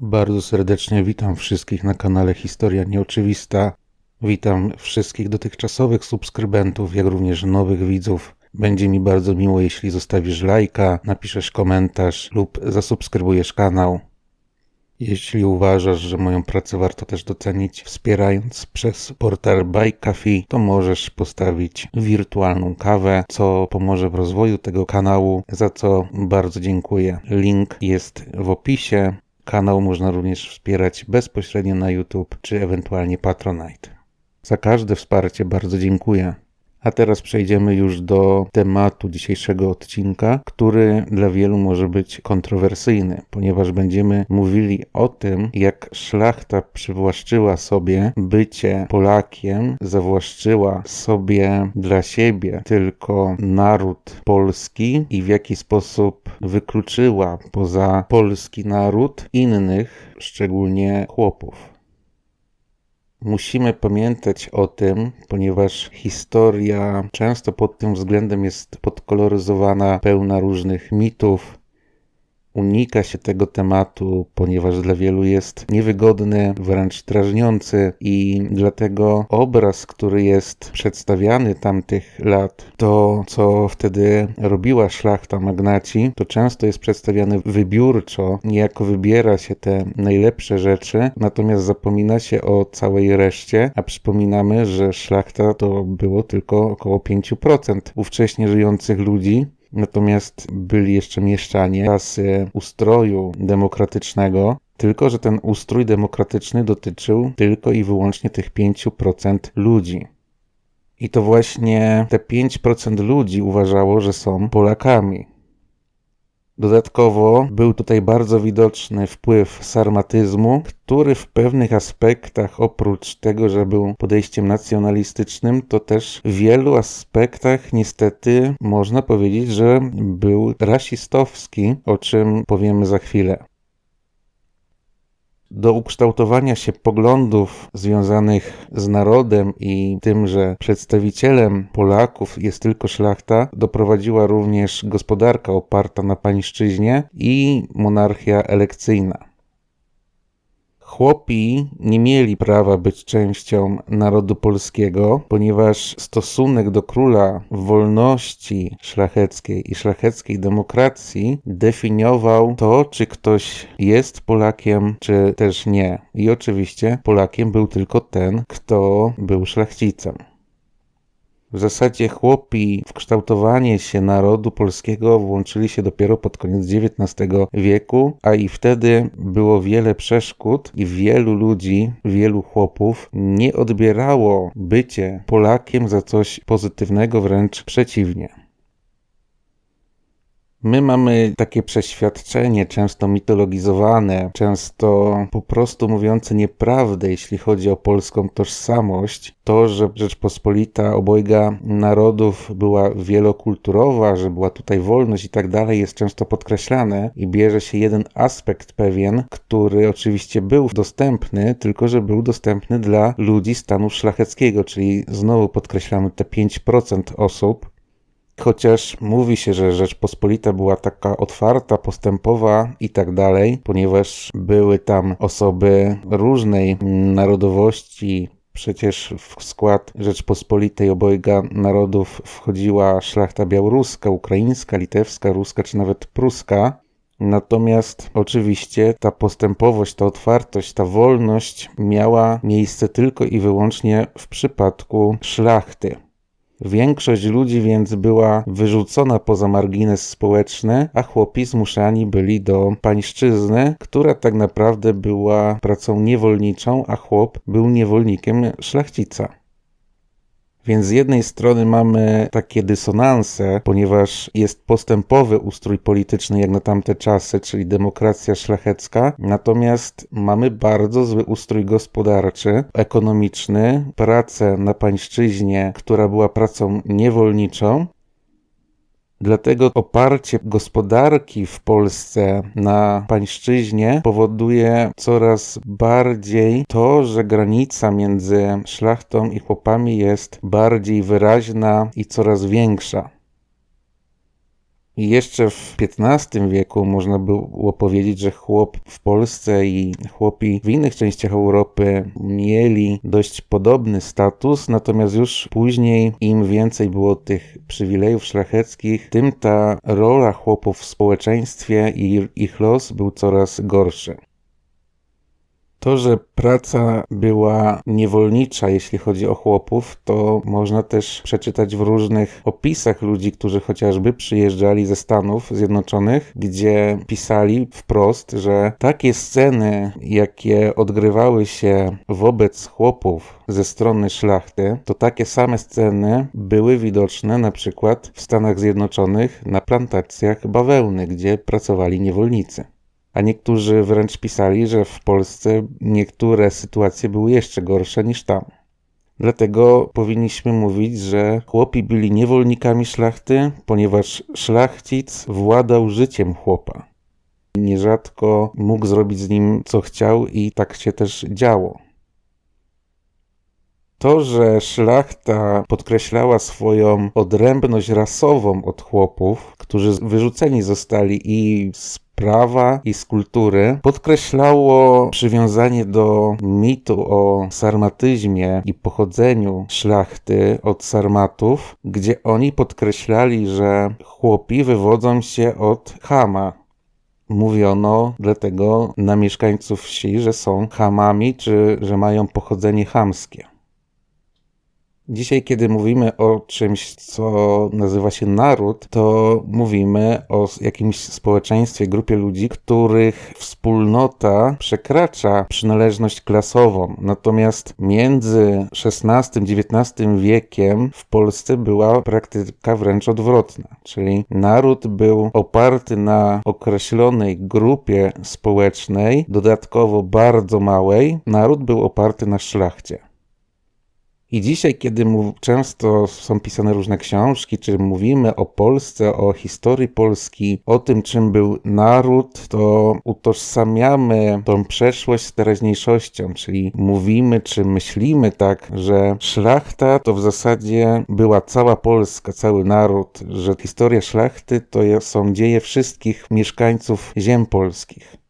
Bardzo serdecznie witam wszystkich na kanale Historia Nieoczywista. Witam wszystkich dotychczasowych subskrybentów, jak również nowych widzów. Będzie mi bardzo miło, jeśli zostawisz lajka, napiszesz komentarz lub zasubskrybujesz kanał. Jeśli uważasz, że moją pracę warto też docenić, wspierając przez portal Buy Coffee, to możesz postawić wirtualną kawę, co pomoże w rozwoju tego kanału, za co bardzo dziękuję. Link jest w opisie. Kanał można również wspierać bezpośrednio na YouTube czy ewentualnie Patronite. Za każde wsparcie bardzo dziękuję. A teraz przejdziemy już do tematu dzisiejszego odcinka, który dla wielu może być kontrowersyjny, ponieważ będziemy mówili o tym, jak szlachta przywłaszczyła sobie bycie Polakiem, zawłaszczyła sobie dla siebie tylko naród polski i w jaki sposób wykluczyła poza polski naród innych, szczególnie chłopów. Musimy pamiętać o tym, ponieważ historia często pod tym względem jest podkoloryzowana, pełna różnych mitów, unika się tego tematu, ponieważ dla wielu jest niewygodny, wręcz drażniący i dlatego obraz, który jest przedstawiany tamtych lat, to co wtedy robiła szlachta magnaci, to często jest przedstawiany wybiórczo, niejako wybiera się te najlepsze rzeczy, natomiast zapomina się o całej reszcie, a przypominamy, że szlachta to było tylko około 5% ówcześnie żyjących ludzi, Natomiast byli jeszcze mieszczanie klasy ustroju demokratycznego, tylko że ten ustrój demokratyczny dotyczył tylko i wyłącznie tych 5% ludzi. I to właśnie te 5% ludzi uważało, że są Polakami. Dodatkowo był tutaj bardzo widoczny wpływ sarmatyzmu, który w pewnych aspektach, oprócz tego, że był podejściem nacjonalistycznym, to też w wielu aspektach niestety można powiedzieć, że był rasistowski, o czym powiemy za chwilę do ukształtowania się poglądów związanych z narodem i tym, że przedstawicielem Polaków jest tylko szlachta, doprowadziła również gospodarka oparta na pańszczyźnie i monarchia elekcyjna. Chłopi nie mieli prawa być częścią narodu polskiego, ponieważ stosunek do króla wolności szlacheckiej i szlacheckiej demokracji definiował to, czy ktoś jest Polakiem, czy też nie. I oczywiście Polakiem był tylko ten, kto był szlachcicem. W zasadzie chłopi w kształtowanie się narodu polskiego włączyli się dopiero pod koniec XIX wieku, a i wtedy było wiele przeszkód i wielu ludzi, wielu chłopów nie odbierało bycie Polakiem za coś pozytywnego, wręcz przeciwnie. My mamy takie przeświadczenie, często mitologizowane, często po prostu mówiące nieprawdę, jeśli chodzi o polską tożsamość. To, że Rzeczpospolita obojga narodów była wielokulturowa, że była tutaj wolność i tak dalej, jest często podkreślane i bierze się jeden aspekt pewien, który oczywiście był dostępny, tylko że był dostępny dla ludzi stanu szlacheckiego, czyli znowu podkreślamy te 5% osób, Chociaż mówi się, że Rzeczpospolita była taka otwarta, postępowa i tak dalej, ponieważ były tam osoby różnej narodowości, Przecież w skład Rzeczpospolitej obojga narodów wchodziła szlachta białoruska, ukraińska, litewska, ruska czy nawet pruska. Natomiast oczywiście ta postępowość, ta otwartość, ta wolność miała miejsce tylko i wyłącznie w przypadku szlachty. Większość ludzi więc była wyrzucona poza margines społeczny, a chłopi zmuszani byli do pańszczyzny, która tak naprawdę była pracą niewolniczą, a chłop był niewolnikiem szlachcica. Więc z jednej strony mamy takie dysonanse, ponieważ jest postępowy ustrój polityczny jak na tamte czasy, czyli demokracja szlachecka, natomiast mamy bardzo zły ustrój gospodarczy, ekonomiczny, pracę na pańszczyźnie, która była pracą niewolniczą, Dlatego oparcie gospodarki w Polsce na pańszczyźnie powoduje coraz bardziej to, że granica między szlachtą i chłopami jest bardziej wyraźna i coraz większa. Jeszcze w XV wieku można było powiedzieć, że chłop w Polsce i chłopi w innych częściach Europy mieli dość podobny status, natomiast już później im więcej było tych przywilejów szlacheckich, tym ta rola chłopów w społeczeństwie i ich los był coraz gorszy. To, że praca była niewolnicza, jeśli chodzi o chłopów, to można też przeczytać w różnych opisach ludzi, którzy chociażby przyjeżdżali ze Stanów Zjednoczonych, gdzie pisali wprost, że takie sceny, jakie odgrywały się wobec chłopów ze strony szlachty, to takie same sceny były widoczne na przykład w Stanach Zjednoczonych na plantacjach bawełny, gdzie pracowali niewolnicy a niektórzy wręcz pisali, że w Polsce niektóre sytuacje były jeszcze gorsze niż tam. Dlatego powinniśmy mówić, że chłopi byli niewolnikami szlachty, ponieważ szlachcic władał życiem chłopa. Nierzadko mógł zrobić z nim co chciał i tak się też działo. To, że szlachta podkreślała swoją odrębność rasową od chłopów, którzy wyrzuceni zostali i z prawa i z kultury, podkreślało przywiązanie do mitu o sarmatyzmie i pochodzeniu szlachty od sarmatów, gdzie oni podkreślali, że chłopi wywodzą się od Hama, mówiono dlatego na mieszkańców wsi, że są Hamami, czy że mają pochodzenie chamskie. Dzisiaj, kiedy mówimy o czymś, co nazywa się naród, to mówimy o jakimś społeczeństwie, grupie ludzi, których wspólnota przekracza przynależność klasową. Natomiast między XVI-XIX wiekiem w Polsce była praktyka wręcz odwrotna, czyli naród był oparty na określonej grupie społecznej, dodatkowo bardzo małej. Naród był oparty na szlachcie. I dzisiaj, kiedy często są pisane różne książki, czy mówimy o Polsce, o historii Polski, o tym, czym był naród, to utożsamiamy tą przeszłość z teraźniejszością, czyli mówimy, czy myślimy tak, że szlachta to w zasadzie była cała Polska, cały naród, że historia szlachty to są dzieje wszystkich mieszkańców ziem polskich.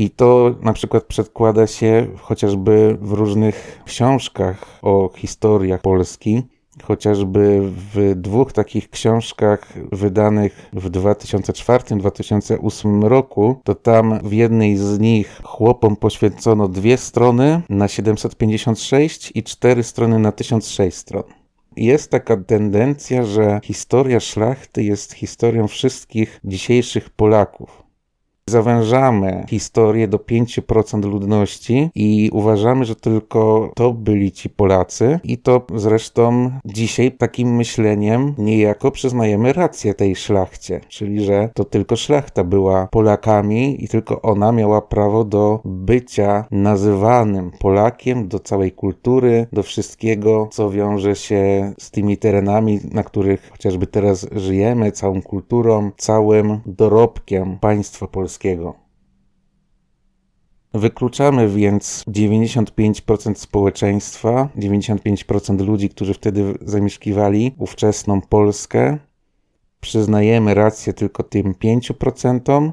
I to na przykład przedkłada się chociażby w różnych książkach o historiach Polski. Chociażby w dwóch takich książkach wydanych w 2004-2008 roku, to tam w jednej z nich chłopom poświęcono dwie strony na 756 i cztery strony na 1006 stron. Jest taka tendencja, że historia szlachty jest historią wszystkich dzisiejszych Polaków zawężamy historię do 5% ludności i uważamy, że tylko to byli ci Polacy i to zresztą dzisiaj takim myśleniem niejako przyznajemy rację tej szlachcie, czyli że to tylko szlachta była Polakami i tylko ona miała prawo do bycia nazywanym Polakiem, do całej kultury, do wszystkiego, co wiąże się z tymi terenami, na których chociażby teraz żyjemy, całą kulturą, całym dorobkiem państwa polskiego Wykluczamy więc 95% społeczeństwa, 95% ludzi, którzy wtedy zamieszkiwali ówczesną Polskę. Przyznajemy rację tylko tym 5%,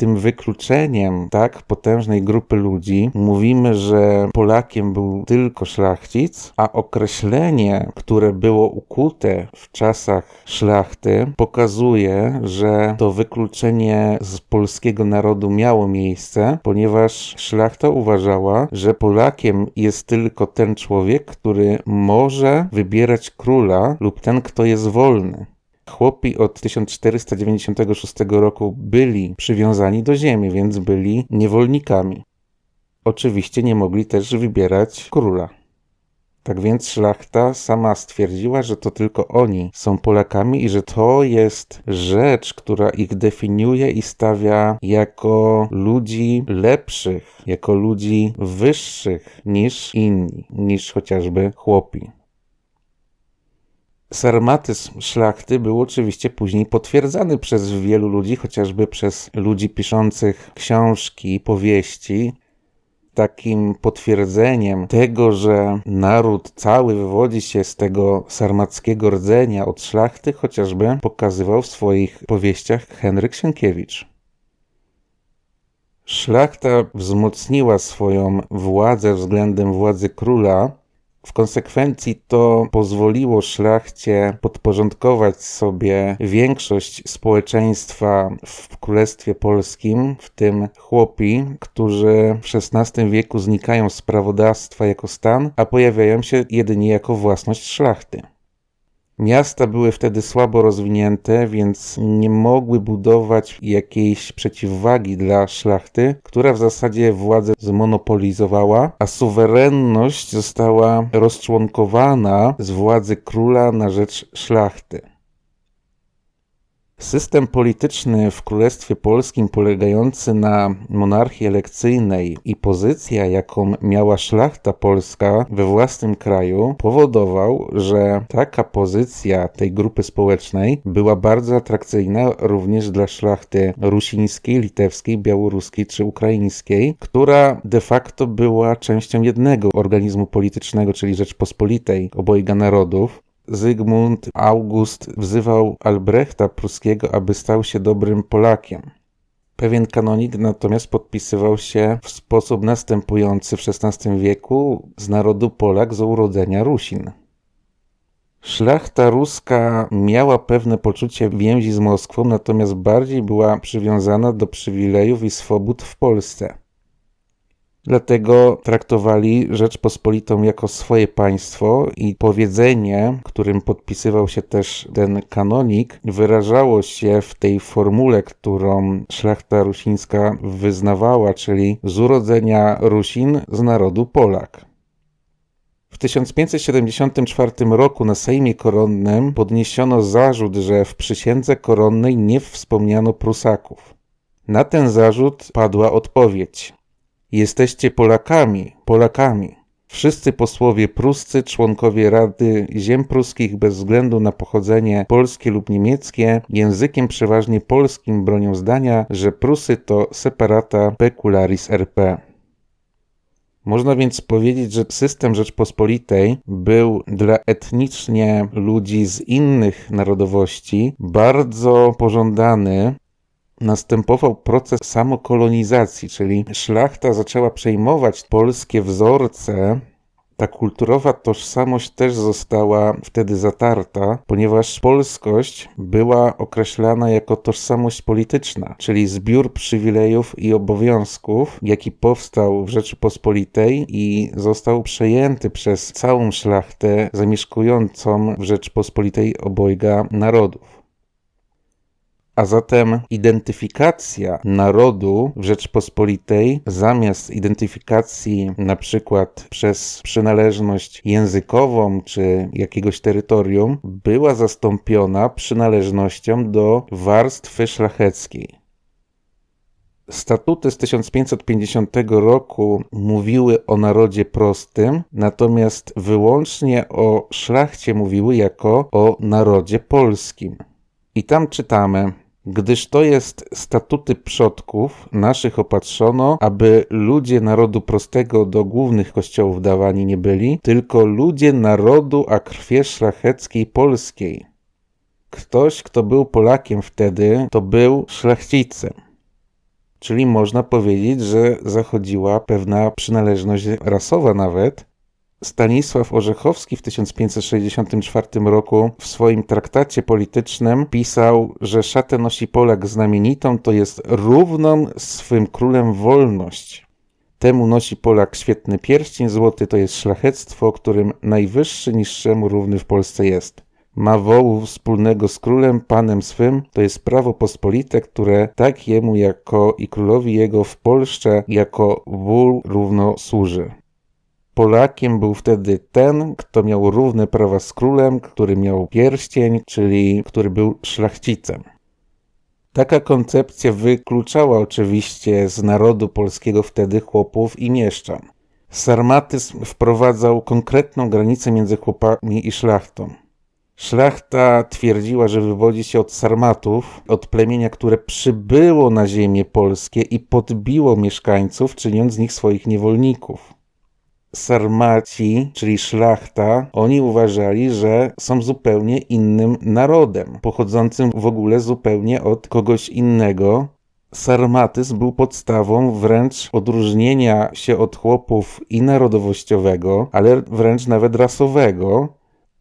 tym wykluczeniem tak potężnej grupy ludzi mówimy, że Polakiem był tylko szlachcic, a określenie, które było ukute w czasach szlachty, pokazuje, że to wykluczenie z polskiego narodu miało miejsce, ponieważ szlachta uważała, że Polakiem jest tylko ten człowiek, który może wybierać króla lub ten, kto jest wolny. Chłopi od 1496 roku byli przywiązani do ziemi, więc byli niewolnikami. Oczywiście nie mogli też wybierać króla. Tak więc szlachta sama stwierdziła, że to tylko oni są Polakami i że to jest rzecz, która ich definiuje i stawia jako ludzi lepszych, jako ludzi wyższych niż inni, niż chociażby chłopi. Sarmatyzm szlachty był oczywiście później potwierdzany przez wielu ludzi, chociażby przez ludzi piszących książki, powieści. takim potwierdzeniem tego, że naród cały wywodzi się z tego sarmackiego rdzenia od szlachty, chociażby pokazywał w swoich powieściach Henryk Sienkiewicz. Szlachta wzmocniła swoją władzę względem władzy króla, w konsekwencji to pozwoliło szlachcie podporządkować sobie większość społeczeństwa w Królestwie Polskim, w tym chłopi, którzy w XVI wieku znikają z prawodawstwa jako stan, a pojawiają się jedynie jako własność szlachty. Miasta były wtedy słabo rozwinięte, więc nie mogły budować jakiejś przeciwwagi dla szlachty, która w zasadzie władzę zmonopolizowała, a suwerenność została rozczłonkowana z władzy króla na rzecz szlachty. System polityczny w Królestwie Polskim polegający na monarchii elekcyjnej i pozycja, jaką miała szlachta polska we własnym kraju, powodował, że taka pozycja tej grupy społecznej była bardzo atrakcyjna również dla szlachty rusińskiej, litewskiej, białoruskiej czy ukraińskiej, która de facto była częścią jednego organizmu politycznego, czyli Rzeczpospolitej obojga narodów. Zygmunt August wzywał Albrechta Pruskiego, aby stał się dobrym Polakiem. Pewien kanonik natomiast podpisywał się w sposób następujący w XVI wieku z narodu Polak z urodzenia Rusin. Szlachta ruska miała pewne poczucie więzi z Moskwą, natomiast bardziej była przywiązana do przywilejów i swobód w Polsce. Dlatego traktowali Rzeczpospolitą jako swoje państwo i powiedzenie, którym podpisywał się też ten kanonik, wyrażało się w tej formule, którą szlachta rusińska wyznawała, czyli z urodzenia Rusin z narodu Polak. W 1574 roku na Sejmie Koronnym podniesiono zarzut, że w przysiędze koronnej nie wspomniano Prusaków. Na ten zarzut padła odpowiedź. Jesteście Polakami, Polakami. Wszyscy posłowie pruscy, członkowie Rady Ziem Pruskich bez względu na pochodzenie polskie lub niemieckie, językiem przeważnie polskim bronią zdania, że Prusy to separata pecularis RP. Można więc powiedzieć, że system Rzeczpospolitej był dla etnicznie ludzi z innych narodowości bardzo pożądany następował proces samokolonizacji, czyli szlachta zaczęła przejmować polskie wzorce. Ta kulturowa tożsamość też została wtedy zatarta, ponieważ polskość była określana jako tożsamość polityczna, czyli zbiór przywilejów i obowiązków, jaki powstał w Rzeczypospolitej i został przejęty przez całą szlachtę zamieszkującą w Rzeczypospolitej obojga narodów. A zatem identyfikacja narodu w Rzeczpospolitej zamiast identyfikacji na przykład przez przynależność językową czy jakiegoś terytorium była zastąpiona przynależnością do warstwy szlacheckiej. Statuty z 1550 roku mówiły o narodzie prostym, natomiast wyłącznie o szlachcie mówiły jako o narodzie polskim. I tam czytamy: Gdyż to jest statuty przodków naszych opatrzono, aby ludzie narodu prostego do głównych kościołów dawani nie byli, tylko ludzie narodu a krwie szlacheckiej polskiej. Ktoś, kto był Polakiem wtedy, to był szlachcicem. Czyli można powiedzieć, że zachodziła pewna przynależność rasowa nawet, Stanisław Orzechowski w 1564 roku w swoim traktacie politycznym pisał, że szatę nosi Polak znamienitą, to jest równą swym królem wolność. Temu nosi Polak świetny pierścień złoty, to jest szlachectwo, którym najwyższy niższemu równy w Polsce jest. Ma wołu wspólnego z królem, panem swym, to jest prawo pospolite, które tak jemu jako i królowi jego w Polsce jako wół równo służy. Polakiem był wtedy ten, kto miał równe prawa z królem, który miał pierścień, czyli który był szlachcicem. Taka koncepcja wykluczała oczywiście z narodu polskiego wtedy chłopów i mieszczan. Sarmatyzm wprowadzał konkretną granicę między chłopami i szlachtą. Szlachta twierdziła, że wywodzi się od Sarmatów, od plemienia, które przybyło na ziemię polskie i podbiło mieszkańców, czyniąc z nich swoich niewolników. Sarmaci, czyli szlachta, oni uważali, że są zupełnie innym narodem, pochodzącym w ogóle zupełnie od kogoś innego. Sarmatyzm był podstawą wręcz odróżnienia się od chłopów i narodowościowego, ale wręcz nawet rasowego,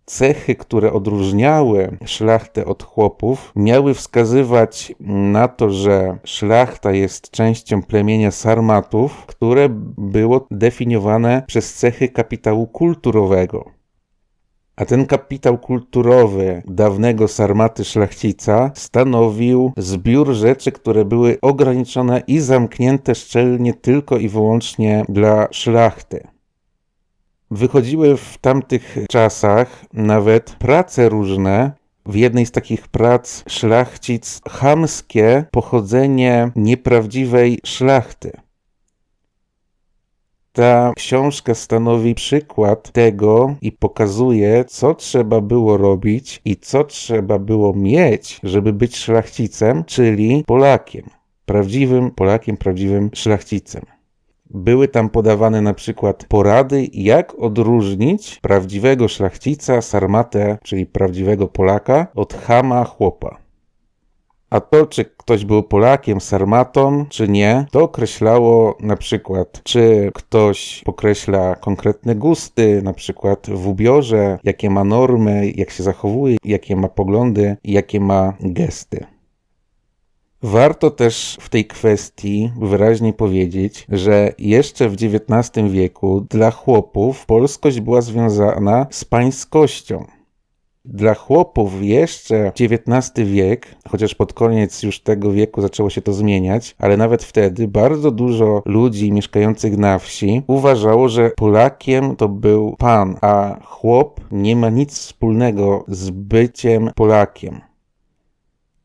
cechy, które odróżniały szlachtę od chłopów, miały wskazywać na to, że szlachta jest częścią plemienia Sarmatów, które było definiowane przez cechy kapitału kulturowego. A ten kapitał kulturowy dawnego Sarmaty szlachcica stanowił zbiór rzeczy, które były ograniczone i zamknięte szczelnie tylko i wyłącznie dla szlachty. Wychodziły w tamtych czasach nawet prace różne. W jednej z takich prac szlachcic chamskie pochodzenie nieprawdziwej szlachty. Ta książka stanowi przykład tego i pokazuje, co trzeba było robić i co trzeba było mieć, żeby być szlachcicem, czyli Polakiem. Prawdziwym Polakiem, prawdziwym szlachcicem. Były tam podawane na przykład porady, jak odróżnić prawdziwego szlachcica, sarmatę, czyli prawdziwego Polaka, od chama chłopa. A to, czy ktoś był Polakiem, sarmatą, czy nie, to określało na przykład, czy ktoś pokreśla konkretne gusty, na przykład w ubiorze, jakie ma normy, jak się zachowuje, jakie ma poglądy, jakie ma gesty. Warto też w tej kwestii wyraźnie powiedzieć, że jeszcze w XIX wieku dla chłopów polskość była związana z pańskością. Dla chłopów jeszcze XIX wiek, chociaż pod koniec już tego wieku zaczęło się to zmieniać, ale nawet wtedy bardzo dużo ludzi mieszkających na wsi uważało, że Polakiem to był pan, a chłop nie ma nic wspólnego z byciem Polakiem.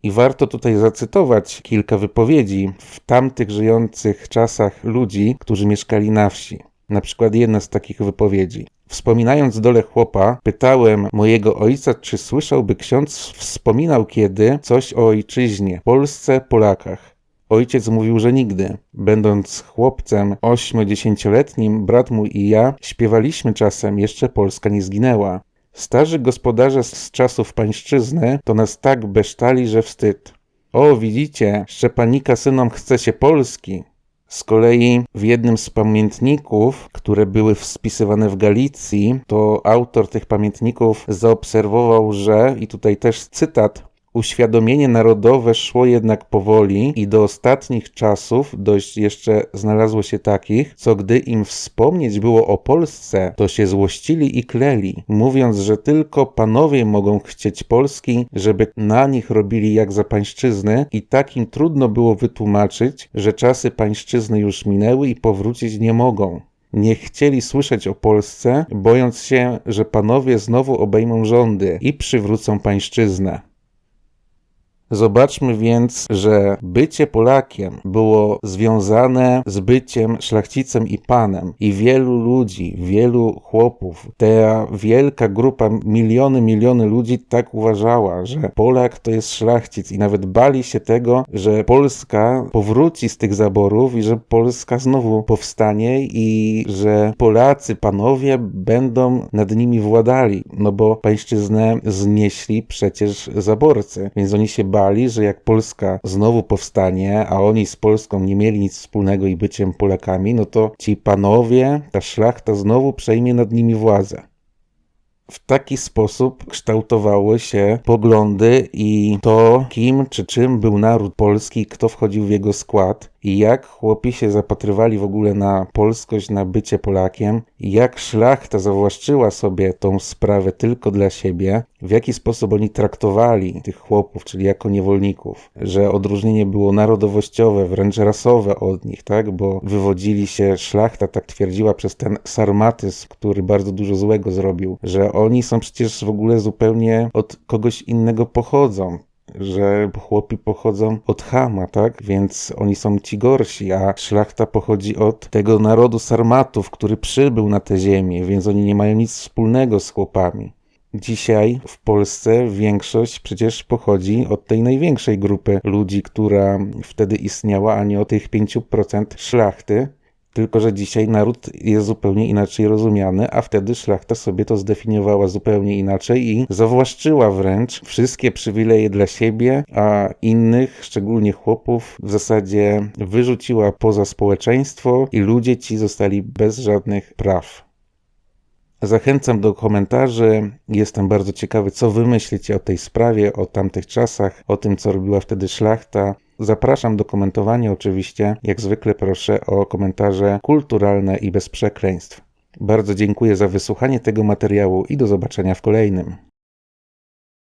I warto tutaj zacytować kilka wypowiedzi w tamtych żyjących czasach ludzi, którzy mieszkali na wsi. Na przykład jedna z takich wypowiedzi. Wspominając dole chłopa, pytałem mojego ojca, czy słyszałby ksiądz wspominał kiedy coś o ojczyźnie, Polsce, Polakach. Ojciec mówił, że nigdy. Będąc chłopcem ośmiodziesięcioletnim, brat mój i ja śpiewaliśmy czasem, jeszcze Polska nie zginęła. Starzy gospodarze z czasów pańszczyzny to nas tak besztali, że wstyd. O, widzicie, Szczepanika synom chce się Polski. Z kolei w jednym z pamiętników, które były spisywane w Galicji, to autor tych pamiętników zaobserwował, że, i tutaj też cytat, Uświadomienie narodowe szło jednak powoli i do ostatnich czasów dość jeszcze znalazło się takich, co gdy im wspomnieć było o Polsce, to się złościli i kleli, mówiąc, że tylko panowie mogą chcieć Polski, żeby na nich robili jak za pańszczyzny i takim trudno było wytłumaczyć, że czasy pańszczyzny już minęły i powrócić nie mogą nie chcieli słyszeć o Polsce, bojąc się, że panowie znowu obejmą rządy i przywrócą pańszczyznę. Zobaczmy więc, że bycie Polakiem było związane z byciem szlachcicem i panem. I wielu ludzi, wielu chłopów, ta wielka grupa, miliony, miliony ludzi tak uważała, że Polak to jest szlachcic. I nawet bali się tego, że Polska powróci z tych zaborów i że Polska znowu powstanie i że Polacy, panowie będą nad nimi władali, no bo pańszczyznę znieśli przecież zaborcy, więc oni się bali, że jak Polska znowu powstanie, a oni z Polską nie mieli nic wspólnego i byciem Polakami, no to ci panowie, ta szlachta znowu przejmie nad nimi władzę. W taki sposób kształtowały się poglądy i to, kim czy czym był naród polski, kto wchodził w jego skład i jak chłopi się zapatrywali w ogóle na polskość, na bycie Polakiem, jak szlachta zawłaszczyła sobie tą sprawę tylko dla siebie, w jaki sposób oni traktowali tych chłopów, czyli jako niewolników, że odróżnienie było narodowościowe, wręcz rasowe od nich, tak, bo wywodzili się szlachta, tak twierdziła przez ten sarmatyzm, który bardzo dużo złego zrobił, że oni są przecież w ogóle zupełnie od kogoś innego pochodzą że chłopi pochodzą od Hama, tak? Więc oni są ci gorsi, a szlachta pochodzi od tego narodu Sarmatów, który przybył na tę ziemię, więc oni nie mają nic wspólnego z chłopami. Dzisiaj w Polsce większość przecież pochodzi od tej największej grupy ludzi, która wtedy istniała, a nie od tych 5% szlachty. Tylko, że dzisiaj naród jest zupełnie inaczej rozumiany, a wtedy szlachta sobie to zdefiniowała zupełnie inaczej i zawłaszczyła wręcz wszystkie przywileje dla siebie, a innych, szczególnie chłopów, w zasadzie wyrzuciła poza społeczeństwo i ludzie ci zostali bez żadnych praw. Zachęcam do komentarzy. Jestem bardzo ciekawy, co wy myślicie o tej sprawie, o tamtych czasach, o tym, co robiła wtedy szlachta. Zapraszam do komentowania oczywiście. Jak zwykle proszę o komentarze kulturalne i bez przekleństw. Bardzo dziękuję za wysłuchanie tego materiału i do zobaczenia w kolejnym.